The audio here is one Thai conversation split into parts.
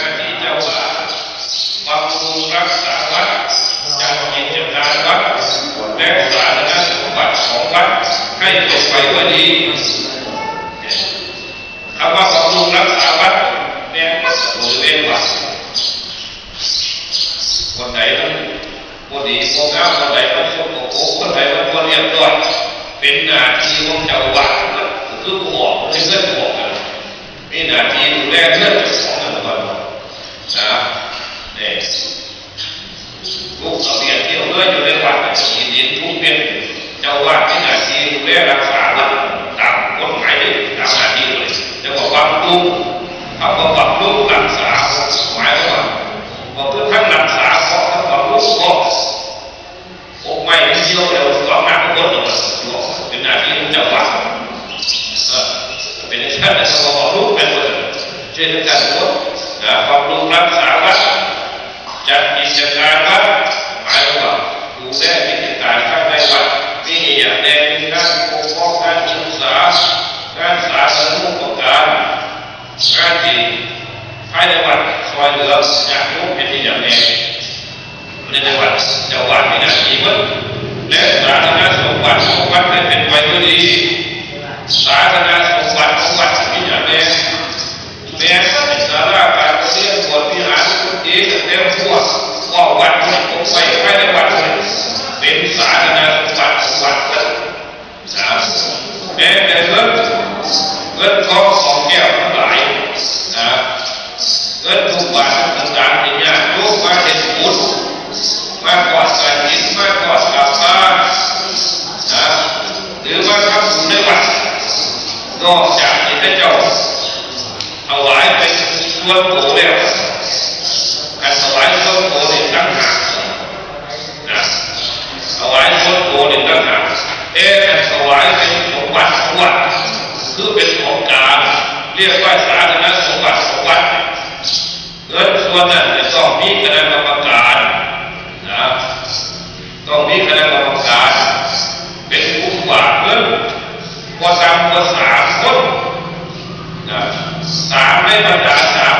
น้าที่เจ้าว่าบำรุงรักษาวัดจัดกิจการวัดและสาธารณสมบัติของวัดให้เป็นไปด้วยดีคำว่าบำรุงรักษาวัดเนี่ยบริเวณวัดคนไหนมันบดีโมงามคนไหนมันสกปรกคนไหนมันบ่เรียบร้อยเป็นหน้าที่ของเจ้าวัดคือบอกเพื่อนบอกกันมีหน้าที่ดูแลเรื่องของเงินก่อนนะเนี่ยลูกเอาเบียดเที่ยวเลื่อยอยู่ในวัดมีดินทุกเป็นเจ้าวัดมีหน้าที่ดูแลรักษาวัดตามกฎหมายเลยตามหน้าที่เลยจะบอกว่า ลูกเขาบอกว่าลูกรักษาหมายว่าบอกคือทั้งรักษาเพราะทั้งบอกลูกก็โอ้ไม่เที่ยวเดี๋ยวสองหน้าคนเลยเป็นหน้าที่ของเจ้าวัดเป็นชาติสมองรู้เป็นหมดเช่นกันหมดนะบำรุงรักษาวัดจัดกิจการวัดหมายว่าดูแลกิจการข้างในวัดมีอย่างแดงมีการปกป้องการศึกษาการสาธารณูปการการที่ภายในวัดซอยเหลือจากรูปเป็นอย่างแดง ในจังหวัดจะวัดมีหน้าที่หมดและสาธารณสมบัติของวัดให้เป็นไปด้วยดีสาธารณสมบัติของวัดมีอย่างแรกแม้สาราการเรียนบทวิหารกุฏิเต็มพวกว่าวัดนี้ผมไปไปในวัดเป็นสาธารณสมบัติของวัดนะแม้แต่เงินเงินทองของแก้วทั้งหลายนะเงินทุกบาททุกสตางค์ที่ญาติโยมมาเห็นบุญมากอดกันยินมากอดกลับมานะหรือมาทำบุญในวัด นอกจากที่พระเจ้าถวาย เป็นส่วนโตแล้วการถวายส่วนโตเนี่ยตั้งหากนะถวายส่วนโตเนี่ยตั้งหากเอ๊ะการถวายเป็นสมบัติของวัดคือเป็นของกลางเรียกว่าสาธารณสมบัติของวัดเงินส่วนนั้นจะต้องมีคณะกรรมการนะต้องมีคณะกรรมการเป็นผู้ฝากเงินพอตามพอสามคนนะสามในบรรดาสามคนมีหมายเลขหมายเลขหนึ่งคืองหวัดถ้าเป็นฝากเงินราคาเนี่ยแต่ผมมีคือจังหวัดแสดงว่าฝากเงินต้องสามคนหมายต้องมีจังหวัดเป็นเลขหนึ่งแล้วเวลาจะเซ็นเปิดแต่ละครั้งจะต้องมีลายเซ็นเจ้าอาวาสทุกครั้งจำเป็นสุดา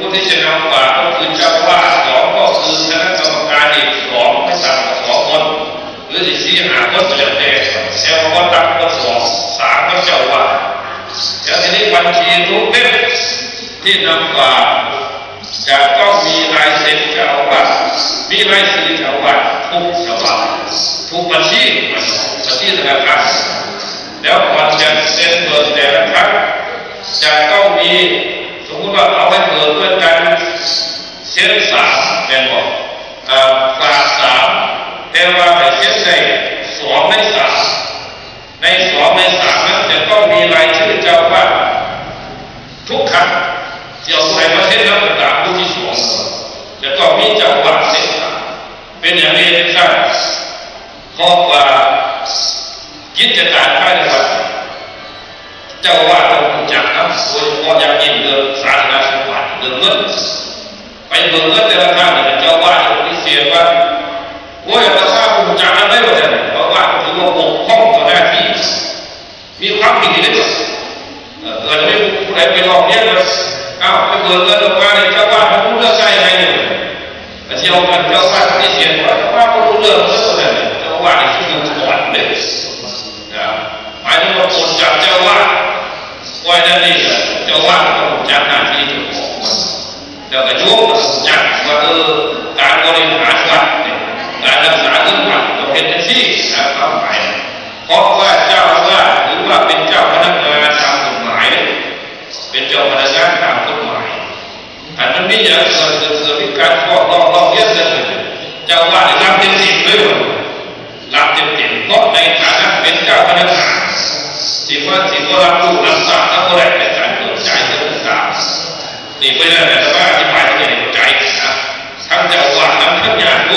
ผู้ที่จะนำฝากก็คือเจ้าว่าสองก็คือคณะกรรมการอีกสองไม่ต่ำกว่าสองคนหรือที่สี่หาคนก็แล้วแต่แต่ว่าต่ำกว่าสองสามก็เจ้าว่าแล้วทีนี้บัญชีทุกเล่มที่นำฝากจะต้องมีลายเซ็นเจ้าวาสมีลายเซ็นเจ้าวาสทุกฉบับทุกบัญชีบัญชีธนาคารแล้วก่อนจะเซ็นเปิดแต่ละครั้งจะต้องมีสมมติว่าเอาให้เปิดด้วยกัน เซ็นสามเป็นบอกอ่าสามแต่ว่าไปเซ็นได้สองในสามในสองในสามนั้นจะต้องมีลายชื่อเจ้าอาวาทุกครั้งเดี๋ยวใครมาเส้นแล้วต่างผู้ที่สวมจะต้องมีจังหวะเส้นทางเป็นอย่างนี้นะครับเพราะว่ากิจการภายในวัดเจ้าว่าเราจักครับโดยเฉพาะอย่างยิ่งเรื่องสาธารณสมบัติเรื่องเงิน ไปเบิกเงินแต่ละครั้งเนี่ยเจ้าว่าพิเศษว่าโอ้ยราคาผมจักอะไรวะเลยเพราะว่าถือว่าบกพร่องต่อหน้าที่ มีความผิดนิดหน่อยเกิดไม่ผู้ใดไปลองเนี่ยเลยอ้าวไปเบิกเงินออกมาเนี่ยเจ้าว่านเขารู้เรื่องได้ยังไงเนี่ยเที่ยวกันเจ้าว่านที่เสียว่าเจ้าว่าเขารู้เรื่องเรื่องอะไรเนี่ยเจ้าว่านที่อยู่ก่อนเลยนะหมายถึงว่าคนจับเจ้าว่านไว้นั่นนี่เจ้าว่านก็จับหน้าที่เจ้าของมันเจ้าก็โยกจับว่าเออการบริหารวัดเนี่ยการรักษาเงินวัดต้องเป็นที่นะความหมาย เพราะว่าเจ้าอาวาสหรือว่าเป็นเจ้าพนักงานตามกฎหมาย เป็นเจ้าพนักงานตามกฎหมายอันนั้นมีอย่างเกิดเกิดกิการฟ้องร้องร้องเยนกันเลยเจ้าว่าได้รับเต็มสิบเลยว่ะรับเต็มเต็มเพราะในฐานะเป็นเจ้าพนักงานสิว่าสิว่ารับรู้รับทราบแล้วก็ได้เป็นการเบิกจ่ายเงินต่างๆนี่เพราะฉะนั้แต่ว่าอธิบายให้เห็นใจนะทั้งเจ้าว่าทั้งทั้งญาติ